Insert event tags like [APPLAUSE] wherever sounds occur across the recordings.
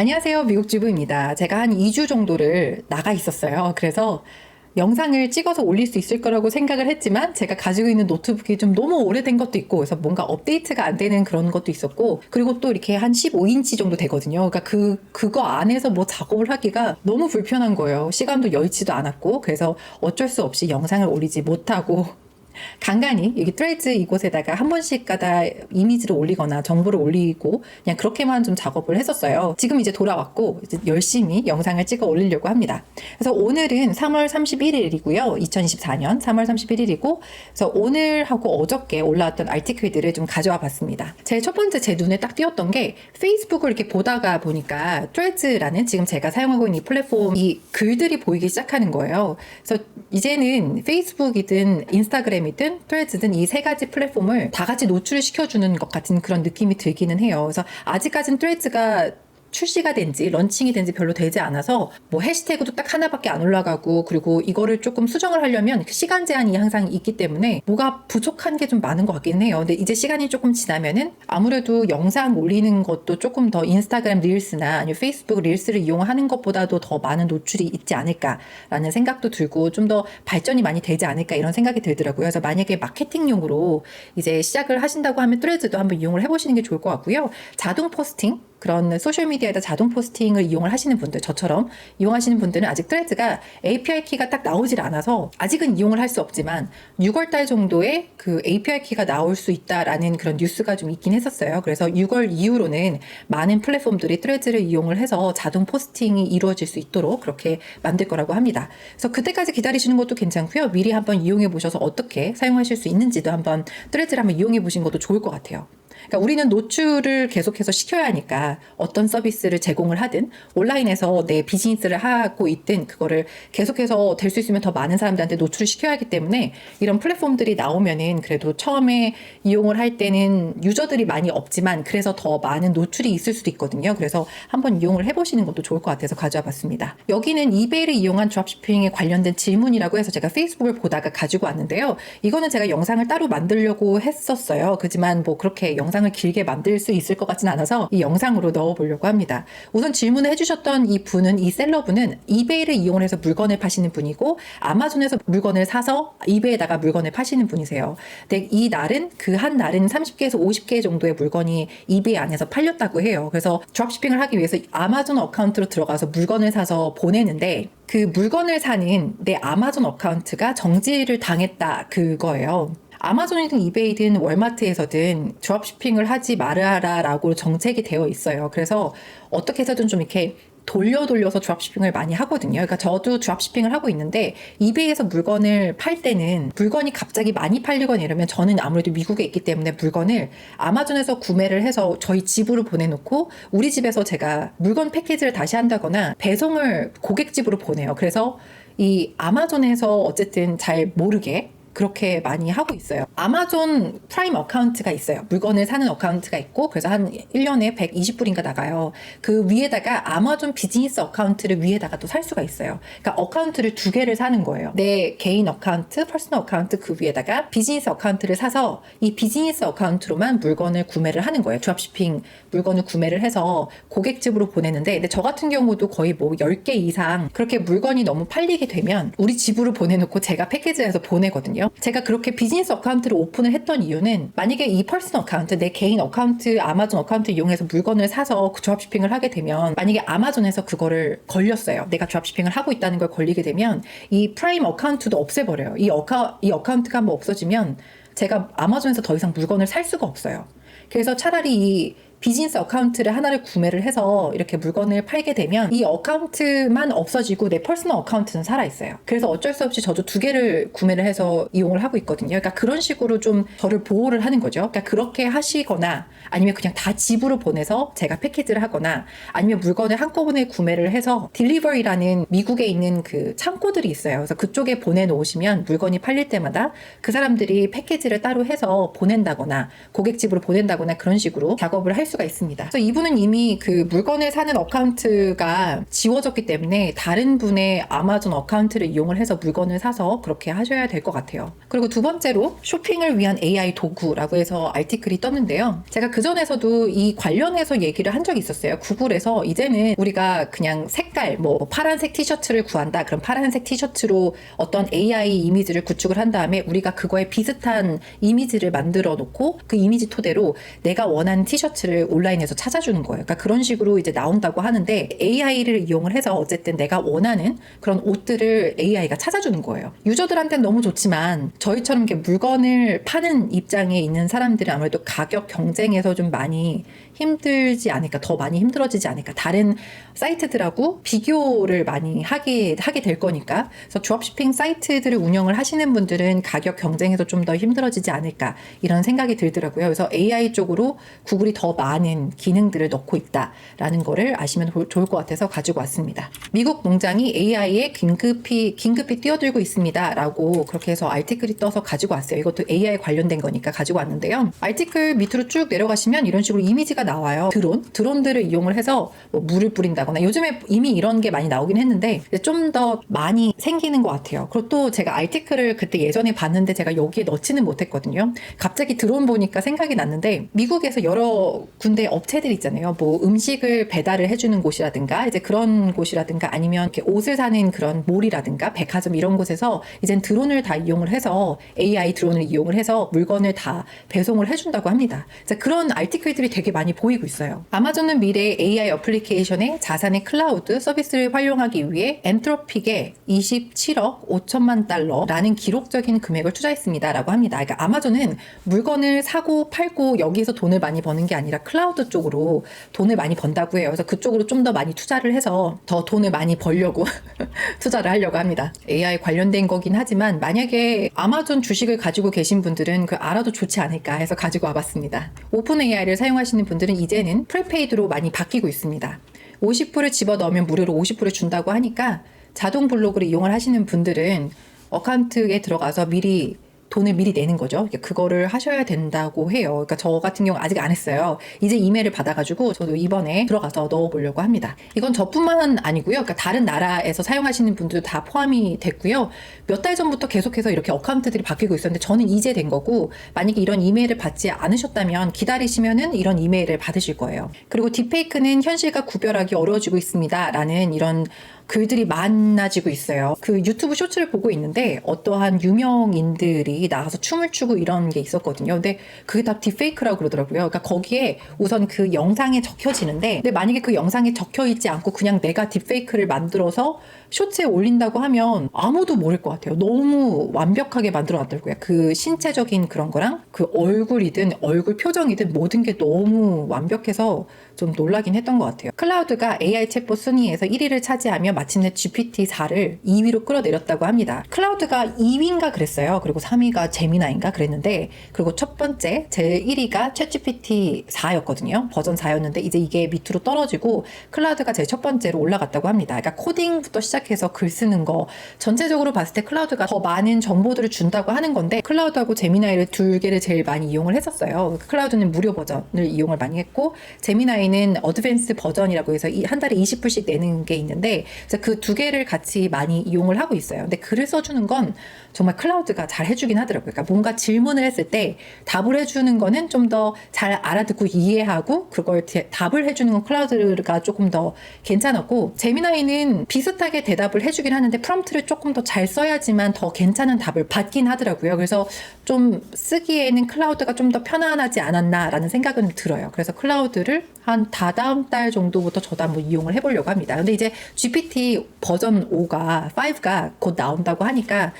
안녕하세요. 미국 주부입니다. 제가 한 2주 정도를 나가 있었어요. 그래서 영상을 찍어서 올릴 수 있을 거라고 생각을 했지만 제가 가지고 있는 노트북이 좀 너무 오래된 것도 있고 그래서 뭔가 업데이트가 안 되는 그런 것도 있었고 그리고 또 이렇게 한 15인치 정도 되거든요. 그러니까 그 그거 안에서 뭐 작업을 하기가 너무 불편한 거예요. 시간도 여의치도 않았고 그래서 어쩔 수 없이 영상을 올리지 못하고 간간히 여기 트레이드 이곳에다가 한 번씩 가다 이미지를 올리거나 정보를 올리고 그냥 그렇게만 좀 작업을 했었어요. 지금 이제 돌아왔고 이제 열심히 영상을 찍어 올리려고 합니다. 그래서 오늘은 3월 31일이고요. 2024년 3월 31일이고 그래서 오늘하고 어저께 올라왔던 아티클들을 좀 가져와 봤습니다. 제일 첫 번째 제 눈에 딱 띄었던 게 페이스북을 이렇게 보다가 보니까 트레이드라는 지금 제가 사용하고 있는 이 플랫폼 이 글들이 보이기 시작하는 거예요. 그래서 이제는 페이스북이든 인스타그램이 든 트레즈든 이 세 가지 플랫폼을 다 같이 노출을 시켜주는 것 같은 그런 느낌이 들기는 해요. 그래서 아직까진 트레즈가 출시가 된지 런칭이 된지 별로 되지 않아서 뭐 해시태그도 딱 하나밖에 안 올라가고 그리고 이거를 조금 수정을 하려면 그 시간 제한이 항상 있기 때문에 뭐가 부족한 게 좀 많은 것 같긴 해요. 근데 이제 시간이 조금 지나면은 아무래도 영상 올리는 것도 조금 더 인스타그램 릴스나 아니면 페이스북 릴스를 이용하는 것보다도 더 많은 노출이 있지 않을까라는 생각도 들고 좀 더 발전이 많이 되지 않을까 이런 생각이 들더라고요. 그래서 만약에 마케팅용으로 이제 시작을 하신다고 하면 트레즈도 한번 이용을 해보시는 게 좋을 것 같고요. 자동 포스팅 그런 소셜미디어에다 자동 포스팅을 이용을 하시는 분들, 저처럼 이용하시는 분들은 아직 트레드가 API 키가 딱 나오질 않아서 아직은 이용을 할 수 없지만 6월 달 정도에 그 API 키가 나올 수 있다라는 그런 뉴스가 좀 있긴 했었어요. 그래서 6월 이후로는 많은 플랫폼들이 트레드를 이용을 해서 자동 포스팅이 이루어질 수 있도록 그렇게 만들 거라고 합니다. 그래서 그때까지 기다리시는 것도 괜찮고요. 미리 한번 이용해 보셔서 어떻게 사용하실 수 있는지도 한번 트레드를 한번 이용해 보신 것도 좋을 것 같아요. 그러니까 우리는 노출을 계속해서 시켜야 하니까 어떤 서비스를 제공을 하든 온라인에서 내 비즈니스를 하고 있든 그거를 계속해서 될 수 있으면 더 많은 사람들한테 노출을 시켜야 하기 때문에 이런 플랫폼들이 나오면은 그래도 처음에 이용을 할 때는 유저들이 많이 없지만 그래서 더 많은 노출이 있을 수도 있거든요. 그래서 한번 이용을 해보시는 것도 좋을 것 같아서 가져와 봤습니다. 여기는 이베이를 이용한 드랍시핑에 관련된 질문이라고 해서 제가 페이스북을 보다가 가지고 왔는데요. 이거는 제가 영상을 따로 만들려고 했었어요. 그지만 뭐 그렇게 영 상을 길게 만들 수 있을 것 같진 않아서 이 영상으로 넣어보려고 합니다. 우선 질문을 해주셨던 이 분은 이 셀러분은 이베이를 이용을 해서 물건을 파시는 분이고 아마존에서 물건을 사서 이베이에다가 물건을 파시는 분이세요. 근데 이 날은 그 한 날은 30개에서 50개 정도의 물건이 이베이 안에서 팔렸다고 해요. 그래서 드롭시핑을 하기 위해서 아마존 어카운트로 들어가서 물건을 사서 보내는데 그 물건을 사는 내 아마존 어카운트가 정지를 당했다 그거예요. 아마존이든 이베이든 월마트에서든 드롭시핑을 하지 말아라라고 정책이 되어 있어요. 그래서 어떻게 해서든 좀 이렇게 돌려 돌려서 드롭시핑을 많이 하거든요. 그러니까 저도 드롭시핑을 하고 있는데 이베이에서 물건을 팔 때는 물건이 갑자기 많이 팔리거나 이러면 저는 아무래도 미국에 있기 때문에 물건을 아마존에서 구매를 해서 저희 집으로 보내놓고 우리 집에서 제가 물건 패키지를 다시 한다거나 배송을 고객 집으로 보내요. 그래서 이 아마존에서 어쨌든 잘 모르게 그렇게 많이 하고 있어요. 아마존 프라임 어카운트가 있어요. 물건을 사는 어카운트가 있고 그래서 한 1년에 120불인가 나가요. 그 위에다가 아마존 비즈니스 어카운트를 위에다가 또 살 수가 있어요. 그러니까 어카운트를 두 개를 사는 거예요. 내 개인 어카운트, 퍼스널 어카운트 그 위에다가 비즈니스 어카운트를 사서 이 비즈니스 어카운트로만 물건을 구매를 하는 거예요. 드랍시핑 물건을 구매를 해서 고객 집으로 보내는데 근데 저 같은 경우도 거의 뭐 10개 이상 그렇게 물건이 너무 팔리게 되면 우리 집으로 보내놓고 제가 패키지에서 보내거든요. 제가 그렇게 비즈니스 어카운트를 오픈을 했던 이유는 만약에 이 퍼스널 어카운트 내 개인 어카운트 아마존 어카운트 이용해서 물건을 사서 그 드랍시핑을 하게 되면 만약에 아마존에서 그거를 걸렸어요. 내가 드랍시핑을 하고 있다는 걸 걸리게 되면 이 프라임 어카운트도 없애버려요. 이 어카 이 어카운트가 한번 없어지면 제가 아마존에서 더 이상 물건을 살 수가 없어요. 그래서 차라리 이 비즈니스 어카운트를 하나를 구매를 해서 이렇게 물건을 팔게 되면 이 어카운트만 없어지고 내 퍼스널 어카운트는 살아있어요. 그래서 어쩔 수 없이 저도 두 개를 구매를 해서 이용을 하고 있거든요. 그러니까 그런 식으로 좀 저를 보호를 하는 거죠. 그러니까 그렇게 하시거나 아니면 그냥 다 집으로 보내서 제가 패키지를 하거나 아니면 물건을 한꺼번에 구매를 해서 딜리버리라는 미국에 있는 그 창고들이 있어요. 그래서 그쪽에 보내놓으시면 물건이 팔릴 때마다 그 사람들이 패키지를 따로 해서 보낸다거나 고객 집으로 보낸다거나 그런 식으로 작업을 할 수가 있습니다. 그래서 이분은 이미 그 물건을 사는 어카운트가 지워졌기 때문에 다른 분의 아마존 어카운트를 이용을 해서 물건을 사서 그렇게 하셔야 될 것 같아요. 그리고 두 번째로 쇼핑을 위한 AI 도구라고 해서 알티클이 떴는데요. 제가 그 전에서도 이 관련해서 얘기를 한 적이 있었어요. 구글에서 이제는 우리가 그냥 색깔, 뭐 파란색 티셔츠를 구한다. 그럼 파란색 티셔츠로 어떤 AI 이미지를 구축을 한 다음에 우리가 그거에 비슷한 이미지를 만들어 놓고 그 이미지 토대로 내가 원하는 티셔츠를 온라인에서 찾아주는 거예요. 그러니까 그런 식으로 이제 나온다고 하는데 AI를 이용을 해서 어쨌든 내가 원하는 그런 옷들을 AI가 찾아주는 거예요. 유저들한테는 너무 좋지만 저희처럼 이렇게 물건을 파는 입장에 있는 사람들은 아무래도 가격 경쟁에서 좀 많이 힘들지 않을까, 더 많이 힘들어지지 않을까. 다른 사이트들하고 비교를 많이 하게, 하게 될 거니까. 그래서 드롭shipping 사이트들을 운영을 하시는 분들은 가격 경쟁에서 좀 더 힘들어지지 않을까. 이런 생각이 들더라고요. 그래서 AI 쪽으로 구글이 더 많은 기능들을 넣고 있다라는 거를 아시면 도- 좋을 것 같아서 가지고 왔습니다. 미국 농장이 AI에 긴급히, 긴급히 뛰어들고 있습니다. 라고 그렇게 해서 알티클이 떠서 가지고 왔어요. 이것도 AI 관련된 거니까 가지고 왔는데요. 알티클 밑으로 쭉 내려가시면 이런 식으로 이미지가 나와요. 드론, 드론들을 이용을 해서 뭐 물을 뿌린다거나 요즘에 이미 이런 게 많이 나오긴 했는데 좀 더 많이 생기는 것 같아요. 그리고 또 제가 알티클을 그때 예전에 봤는데 제가 여기에 넣지는 못했거든요. 갑자기 드론 보니까 생각이 났는데 미국에서 여러 군데 업체들 있잖아요. 뭐 음식을 배달을 해주는 곳이라든가 이제 그런 곳이라든가 아니면 이렇게 옷을 사는 그런 몰이라든가 백화점 이런 곳에서 이젠 드론을 다 이용을 해서 AI 드론을 이용을 해서 물건을 다 배송을 해준다고 합니다. 그런 알티클들이 되게 많이 보이고 있어요. 아마존은 미래의 AI 어플리케이션의 자산의 클라우드 서비스를 활용하기 위해 엔트로픽에 27억 5천만 달러라는 기록적인 금액을 투자했습니다라고 합니다. 그러니까 아마존은 물건을 사고 팔고 여기서 돈을 많이 버는 게 아니라 클라우드 쪽으로 돈을 많이 번다고 해요. 그래서 그쪽으로 좀 더 많이 투자를 해서 더 돈을 많이 벌려고 [LAUGHS] 투자를 하려고 합니다. AI 관련된 거긴 하지만 만약에 아마존 주식을 가지고 계신 분들은 그 알아도 좋지 않을까 해서 가지고 와봤습니다. 오픈 AI를 사용하시는 분들은 이제는 프리페이드로 많이 바뀌고 있습니다. 50%를 집어 넣으면 무료로 50% 준다고 하니까 자동 블로그를 이용을 하시는 분들은 어카운트에 들어가서 미리 돈을 미리 내는 거죠. 그러니까 그거를 하셔야 된다고 해요. 그러니까 저 같은 경우 아직 안 했어요. 이제 이메일을 받아가지고 저도 이번에 들어가서 넣어보려고 합니다. 이건 저뿐만 아니고요. 그러니까 다른 나라에서 사용하시는 분들도 다 포함이 됐고요. 몇 달 전부터 계속해서 이렇게 어카운트들이 바뀌고 있었는데 저는 이제 된 거고 만약에 이런 이메일을 받지 않으셨다면 기다리시면은 이런 이메일을 받으실 거예요. 그리고 딥페이크는 현실과 구별하기 어려워지고 있습니다. 라는 이런 글들이 많아지고 있어요. 그 유튜브 쇼츠를 보고 있는데 어떠한 유명인들이 나가서 춤을 추고 이런 게 있었거든요. 근데 그게 다 딥페이크라고 그러더라고요. 그러니까 거기에 우선 그 영상에 적혀지는데 근데 만약에 그 영상에 적혀 있지 않고 그냥 내가 딥페이크를 만들어서 쇼츠에 올린다고 하면 아무도 모를 것 같아요. 너무 완벽하게 만들어 놨더라고요. 그 신체적인 그런 거랑 그 얼굴이든 얼굴 표정이든 모든 게 너무 완벽해서 좀 놀라긴 했던 것 같아요. 클라우드가 AI 챗봇 순위에서 1위를 차지하며 마침내 GPT-4를 2위로 끌어내렸다고 합니다. 클라우드가 2위인가 그랬어요. 그리고 3위가 제미나인가 그랬는데 그리고 첫 번째 제 1위가 챗GPT 4였거든요. 버전 4였는데 이제 이게 밑으로 떨어지고 클라우드가 제 첫 번째로 올라갔다고 합니다. 그러니까 코딩부터 시작 해서 글 쓰는 거 전체적으로 봤을 때 클라우드가 더 많은 정보들을 준다고 하는 건데 클라우드하고 제미나이를 두 개를 제일 많이 이용을 했었어요. 클라우드는 무료 버전을 이용을 많이 했고 제미나이는 어드밴스 버전이라고 해서 이- 한 달에 20불씩 내는 게 있는데 그 두 개를 같이 많이 이용을 하고 있어요. 근데 글을 써주는 건 정말 클라우드가 잘 해주긴 하더라고요. 그러니까 뭔가 질문을 했을 때 답을 해주는 거는 좀 더 잘 알아듣고 이해하고 그걸 대- 답을 해주는 건 클라우드가 조금 더 괜찮았고 제미나이는 비슷하게 대답을 해주긴 하는데 프롬프트를 조금 더 잘 써야지만 더 괜찮은 답을 받긴 하더라고요. 그래서 좀 쓰기에는 클라우드가 좀 더 편안하지 않았나라는 생각은 들어요. 그래서 클라우드를 한 다다음 달 정도부터 저도 한번 이용을 해보려고 합니다. 근데 이제 GPT 버전 5가 5가 곧 나온다고 하니까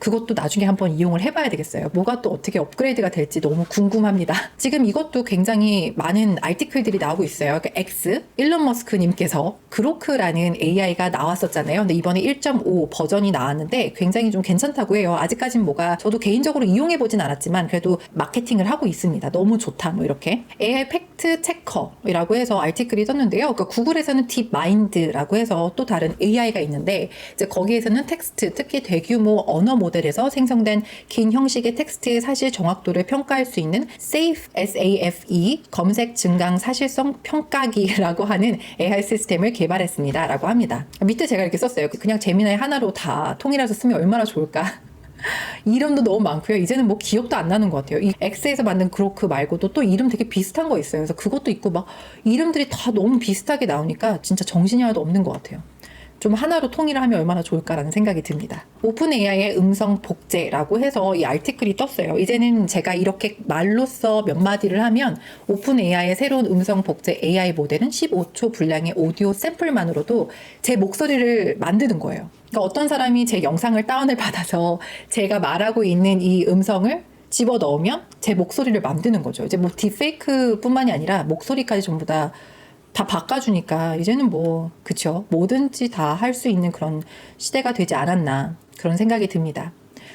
그것도 나중에 한번 이용을 해봐야 되겠어요. 뭐가 또 어떻게 업그레이드가 될지 너무 궁금합니다. 지금 이것도 굉장히 많은 아티클들이 나오고 있어요. 그러니까 X, 일론 머스크님께서 그로크라는 AI가 나왔었잖아요. 근데 이번에 1.5 버전이 나왔는데 굉장히 좀 괜찮다고 해요. 아직까진 뭐가 저도 개인적으로 이용해보진 않았지만 그래도 마케팅을 하고 있습니다. 너무 좋다, 뭐 이렇게. AI 팩트 체커이라고 해서 아티클이 떴는데요. 그러니까 구글에서는 딥마인드라고 해서 또 다른 AI가 있는데 이제 거기에서는 텍스트, 특히 대규모 언어 모델 모델에서 생성된 긴 형식의 텍스트의 사실 정확도를 평가할 수 있는 SAFE, SAFE 검색 증강 사실성 평가기라고 하는 AI 시스템을 개발했습니다. 라고 합니다. 밑에 제가 이렇게 썼어요. 그냥 재미나의 하나로 다 통일해서 쓰면 얼마나 좋을까? [LAUGHS] 이름도 너무 많고요. 이제는 뭐 기억도 안 나는 것 같아요. 이 X에서 만든 그로크 말고도 또 이름 되게 비슷한 거 있어요. 그래서 그것도 있고 막 이름들이 다 너무 비슷하게 나오니까 진짜 정신이 하나도 없는 것 같아요. 좀 하나로 통일을 하면 얼마나 좋을까라는 생각이 듭니다. 오픈 AI의 음성 복제라고 해서 이 아티클이 떴어요. 이제는 제가 이렇게 말로써 몇 마디를 하면 오픈 AI의 새로운 음성 복제 AI 모델은 15초 분량의 오디오 샘플만으로도 제 목소리를 만드는 거예요. 그러니까 어떤 사람이 제 영상을 다운을 받아서 제가 말하고 있는 이 음성을 집어 넣으면 제 목소리를 만드는 거죠. 이제 뭐 딥페이크뿐만이 아니라 목소리까지 전부 다 다 바꿔주니까 이제는 뭐 그쵸 뭐든지 다 할 수 있는 그런 시대가 되지 않았나 그런 생각이 듭니다.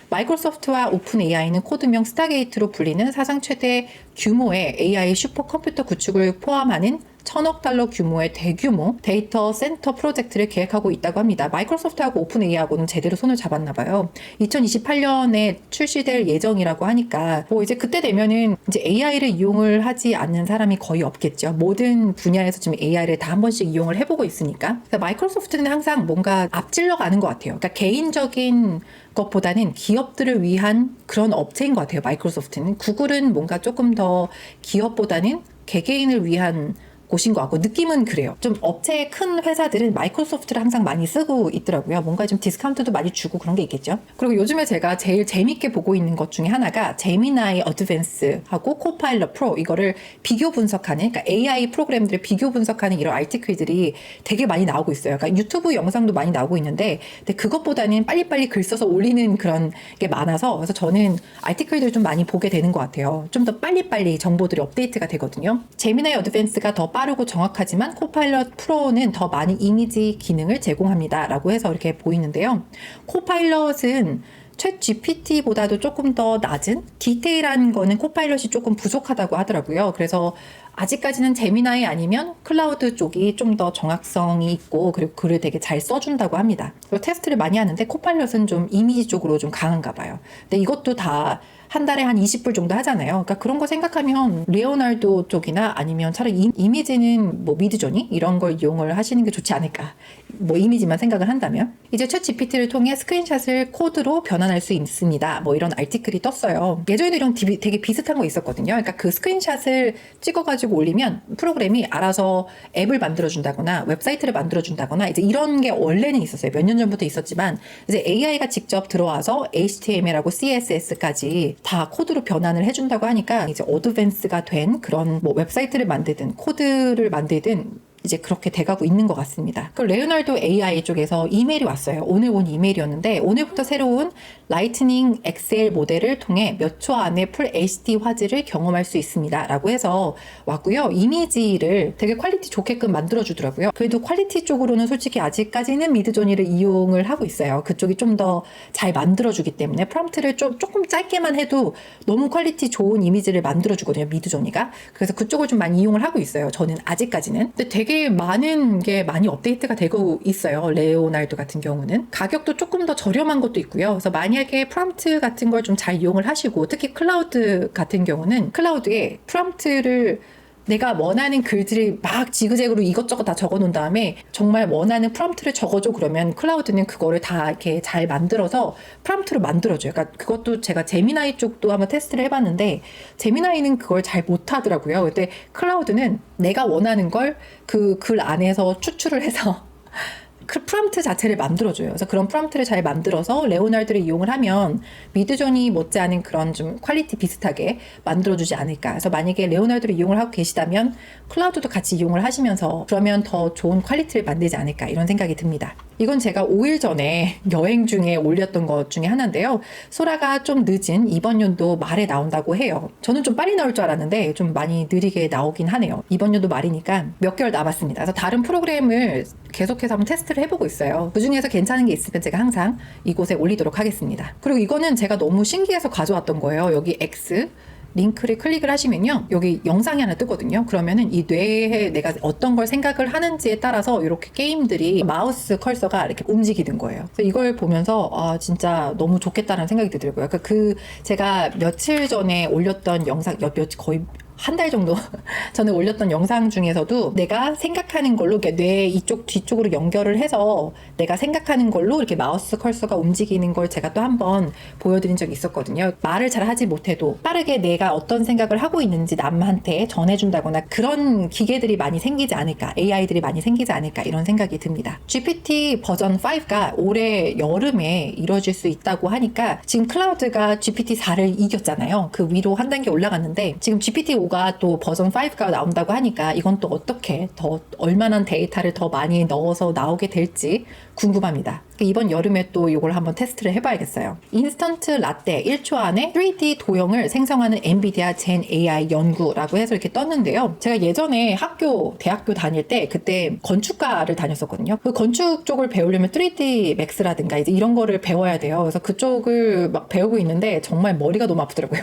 마이크로소프트와 오픈 AI는 코드명 스타게이트로 불리는 사상 최대 규모의 AI 슈퍼컴퓨터 구축을 포함하는 천억 달러 규모의 대규모 데이터 센터 프로젝트를 계획하고 있다고 합니다. 마이크로소프트하고 오픈 AI하고는 제대로 손을 잡았나 봐요. 2028년에 출시될 예정이라고 하니까 뭐 이제 그때 되면은 이제 AI를 이용을 하지 않는 사람이 거의 없겠죠. 모든 분야에서 지금 AI를 다 한 번씩 이용을 해보고 있으니까. 그래서 마이크로소프트는 항상 뭔가 앞질러 가는 것 같아요. 그러니까 개인적인 것보다는 기업들을 위한 그런 업체인 것 같아요. 마이크로소프트는 구글은 뭔가 조금 더 기업보다는 개개인을 위한 곳인 것 같고 느낌은 그래요. 좀 업체의 큰 회사들은 마이크로소프트를 항상 많이 쓰고 있더라고요. 뭔가 좀 디스카운트도 많이 주고 그런 게 있겠죠. 그리고 요즘에 제가 제일 재밌게 보고 있는 것 중에 하나가 제미나이 어드밴스하고 코파일럿 프로 이거를 비교 분석하는 그러니까 AI 프로그램들을 비교 분석하는 이런 아티클들이 되게 많이 나오고 있어요. 그러니까 유튜브 영상도 많이 나오고 있는데 근데 그것보다는 빨리빨리 글 써서 올리는 그런 게 많아서 그래서 저는 아티클들 좀 많이 보게 되는 것 같아요. 좀 더 빨리빨리 정보들이 업데이트가 되거든요. 제미나이 어드밴스가 더빠 르고 정확하지만 코파일럿 프로는 더 많은 이미지 기능을 제공합니다. 라고 해서 이렇게 보이는데요. 코파일럿은 챗 GPT보다도 조금 더 낮은 디테일한 거는 코파일럿이 조금 부족하다고 하더라고요. 그래서 아직까지는 제미나이 아니면 클라우드 쪽이 좀 더 정확성이 있고 그리고 글을 되게 잘 써준다고 합니다. 테스트를 많이 하는데 코파일럿은 좀 이미지 쪽으로 좀 강한가 봐요. 근데 이것도 다 한 달에 한 20불 정도 하잖아요. 그러니까 그런 거 생각하면 레오날도 쪽이나 아니면 차라리 이, 이미지는 뭐 미드조니 이런 걸 이용을 하시는 게 좋지 않을까. 뭐 이미지만 생각을 한다면 이제 챗 GPT를 통해 스크린샷을 코드로 변환할 수 있습니다. 뭐 이런 아티클이 떴어요. 예전에도 이런 디비- 되게 비슷한 거 있었거든요. 그러니까 그 스크린샷을 찍어가지고 올리면 프로그램이 알아서 앱을 만들어준다거나 웹사이트를 만들어준다거나 이제 이런 게 원래는 있었어요. 몇 년 전부터 있었지만 이제 AI가 직접 들어와서 HTML하고 CSS까지 다 코드로 변환을 해준다고 하니까 이제 어드밴스가 된 그런 뭐 웹사이트를 만들든 코드를 만들든 이제 그렇게 돼가고 있는 것 같습니다. 그 레오날도 AI 쪽에서 이메일이 왔어요. 오늘 온 이메일이었는데 오늘부터 새로운 라이트닝 XL 모델을 통해 몇 초 안에 풀 HD 화질을 경험할 수 있습니다. 라고 해서 왔고요. 이미지를 되게 퀄리티 좋게끔 만들어주더라고요. 그래도 퀄리티 쪽으로는 솔직히 아직까지는 미드조니를 이용을 하고 있어요. 그쪽이 좀 더 잘 만들어주기 때문에 프롬프트를 좀 조금 짧게만 해도 너무 퀄리티 좋은 이미지를 만들어주거든요. 미드조니가. 그래서 그쪽을 좀 많이 이용을 하고 있어요. 저는 아직까지는. 근데 되게 많은 게 많이 업데이트가 되고 있어요. 레오날드 같은 경우는. 가격도 조금 더 저렴한 것도 있고요. 그래서 만약에 프롬프트 같은 걸 좀 잘 이용을 하시고 특히 클라우드 같은 경우는 클라우드에 프롬프트를 내가 원하는 글들을 막 지그재그로 이것저것 다 적어 놓은 다음에 정말 원하는 프롬프트를 적어줘 그러면 클라우드는 그거를 다 이렇게 잘 만들어서 프롬프트로 만들어줘요. 그러니까 그것도 제가 제미나이 쪽도 한번 테스트를 해봤는데 제미나이는 그걸 잘 못하더라고요. 근데 클라우드는 내가 원하는 걸 그 글 안에서 추출을 해서 그 [LAUGHS] 프롬프트 자체를 만들어줘요. 그래서 그런 프롬프트를 잘 만들어서 레오날드를 이용을 하면 미드존이 못지않은 그런 좀 퀄리티 비슷하게 만들어주지 않을까. 그래서 만약에 레오날드를 이용을 하고 계시다면 클라우드도 같이 이용을 하시면서 그러면 더 좋은 퀄리티를 만들지 않을까 이런 생각이 듭니다. 이건 제가 5일 전에 여행 중에 올렸던 것 중에 하나인데요. 소라가 좀 늦은 이번 연도 말에 나온다고 해요. 저는 좀 빨리 나올 줄 알았는데 좀 많이 느리게 나오긴 하네요. 이번 연도 말이니까 몇 개월 남았습니다. 그래서 다른 프로그램을 계속해서 한번 테스트를 해보고 있어요. 그 중에서 괜찮은 게 있으면 제가 항상 이곳에 올리도록 하겠습니다. 그리고 이거는 제가 너무 신기해서 가져왔던 거예요. 여기 X, 링크를 클릭을 하시면요. 여기 영상이 하나 뜨거든요. 그러면은 이 뇌에 내가 어떤 걸 생각을 하는지에 따라서 이렇게 게임들이 마우스 컬서가 이렇게 움직이는 거예요. 그래서 이걸 보면서 아, 진짜 너무 좋겠다는 생각이 들더라고요. 그러니까 그 제가 며칠 전에 올렸던 영상, 몇, 몇, 거의 한 달 정도 [LAUGHS] 전에 올렸던 영상 중에서도 내가 생각하는 걸로 뇌 이쪽 뒤쪽으로 연결을 해서 내가 생각하는 걸로 이렇게 마우스 컬서가 움직이는 걸 제가 또 한번 보여드린 적이 있었거든요. 말을 잘 하지 못해도 빠르게 내가 어떤 생각을 하고 있는지 남한테 전해준다거나 그런 기계들이 많이 생기지 않을까, AI들이 많이 생기지 않을까 이런 생각이 듭니다. GPT 버전 5가 올해 여름에 이루어질 수 있다고 하니까 지금 클라우드가 GPT4를 이겼잖아요. 그 위로 한 단계 올라갔는데 지금 GPT5가 또 버전 5가 나온다고 하니까 이건 또 어떻게 더 얼마나 데이터를 더 많이 넣어서 나오게 될지 궁금합니다. 이번 여름에 또 이걸 한번 테스트를 해봐야겠어요. 인스턴트 라떼 1초 안에 3D 도형을 생성하는 엔비디아 젠 AI 연구라고 해서 이렇게 떴는데요. 제가 예전에 학교, 대학교 다닐 때 그때 건축가를 다녔었거든요. 그 건축 쪽을 배우려면 3D 맥스라든가 이제 이런 거를 배워야 돼요. 그래서 그쪽을 막 배우고 있는데 정말 머리가 너무 아프더라고요.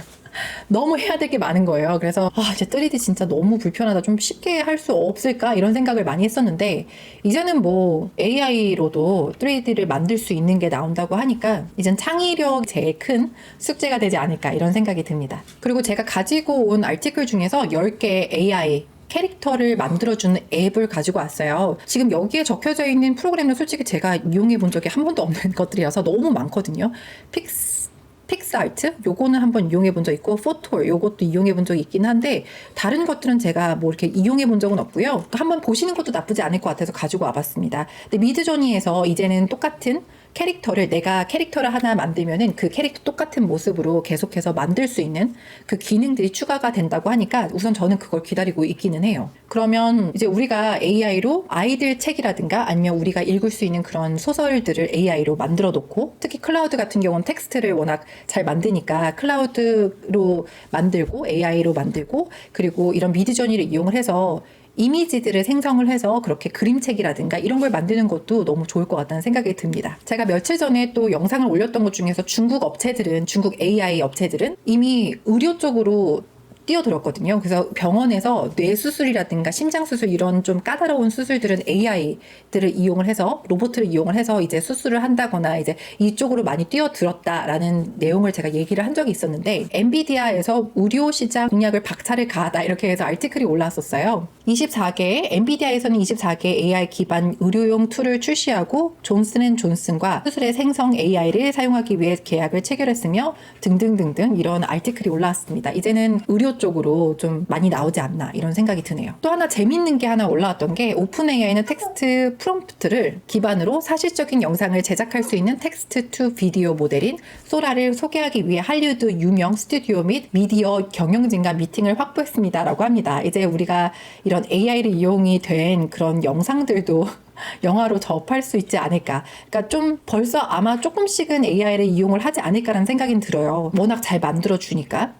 너무 해야 될 게 많은 거예요. 그래서 아, 이제 3D 진짜 너무 불편하다. 좀 쉽게 할 수 없을까? 이런 생각을 많이 했었는데 이제는 뭐 AI로도 3D를 만들 수 있는 게 나온다고 하니까 이젠 창의력 제일 큰 숙제가 되지 않을까 이런 생각이 듭니다. 그리고 제가 가지고 온 아티클 중에서 10개 AI 캐릭터를 만들어주는 앱을 가지고 왔어요. 지금 여기에 적혀져 있는 프로그램은 솔직히 제가 이용해 본 적이 한 번도 없는 것들이어서 너무 많거든요. 픽스 픽스아트 요거는 한번 이용해 본 적 있고 포토 요것도 이용해 본 적이 있긴 한데 다른 것들은 제가 뭐 이렇게 이용해 본 적은 없고요. 한번 보시는 것도 나쁘지 않을 것 같아서 가지고 와봤습니다. 근데 미드저니에서 이제는 똑같은 캐릭터를 내가 캐릭터를 하나 만들면은 그 캐릭터 똑같은 모습으로 계속해서 만들 수 있는 그 기능들이 추가가 된다고 하니까 우선 저는 그걸 기다리고 있기는 해요. 그러면 이제 우리가 AI로 아이들 책이라든가 아니면 우리가 읽을 수 있는 그런 소설들을 AI로 만들어 놓고 특히 클라우드 같은 경우는 텍스트를 워낙 잘 만드니까 클라우드로 만들고 AI로 만들고 그리고 이런 미드저니를 이용을 해서 이미지들을 생성을 해서 그렇게 그림책이라든가 이런 걸 만드는 것도 너무 좋을 것 같다는 생각이 듭니다. 제가 며칠 전에 또 영상을 올렸던 것 중에서 중국 업체들은 중국 AI 업체들은 이미 의료 쪽으로 뛰어들었거든요. 그래서 병원에서 뇌 수술이라든가 심장 수술 이런 좀 까다로운 수술들은 AI들을 이용을 해서 로봇을 이용을 해서 이제 수술을 한다거나 이제 이쪽으로 많이 뛰어들었다라는 내용을 제가 얘기를 한 적이 있었는데 엔비디아에서 의료 시장 공략을 박차를 가하다 이렇게 해서 알티클이 올라왔었어요. 24개 엔비디아에서는 24개 AI 기반 의료용 툴을 출시하고 존슨앤존슨과 수술의 생성 AI를 사용하기 위해 계약을 체결했으며 등등등등 이런 알티클이 올라왔습니다. 이제는 의료 쪽으로 좀 많이 나오지 않나 이런 생각이 드네요. 또 하나 재밌는 게 하나 올라왔던 게 오픈 AI는 텍스트 프롬프트를 기반으로 사실적인 영상을 제작할 수 있는 텍스트 투 비디오 모델인 소라를 소개하기 위해 할리우드 유명 스튜디오 및 미디어 경영진과 미팅을 확보했습니다라고 합니다. 이제 우리가 이런 AI를 이용이 된 그런 영상들도 [LAUGHS] 영화로 접할 수 있지 않을까. 그러니까 좀 벌써 아마 조금씩은 AI를 이용을 하지 않을까라는 생각이 들어요. 워낙 잘 만들어 주니까.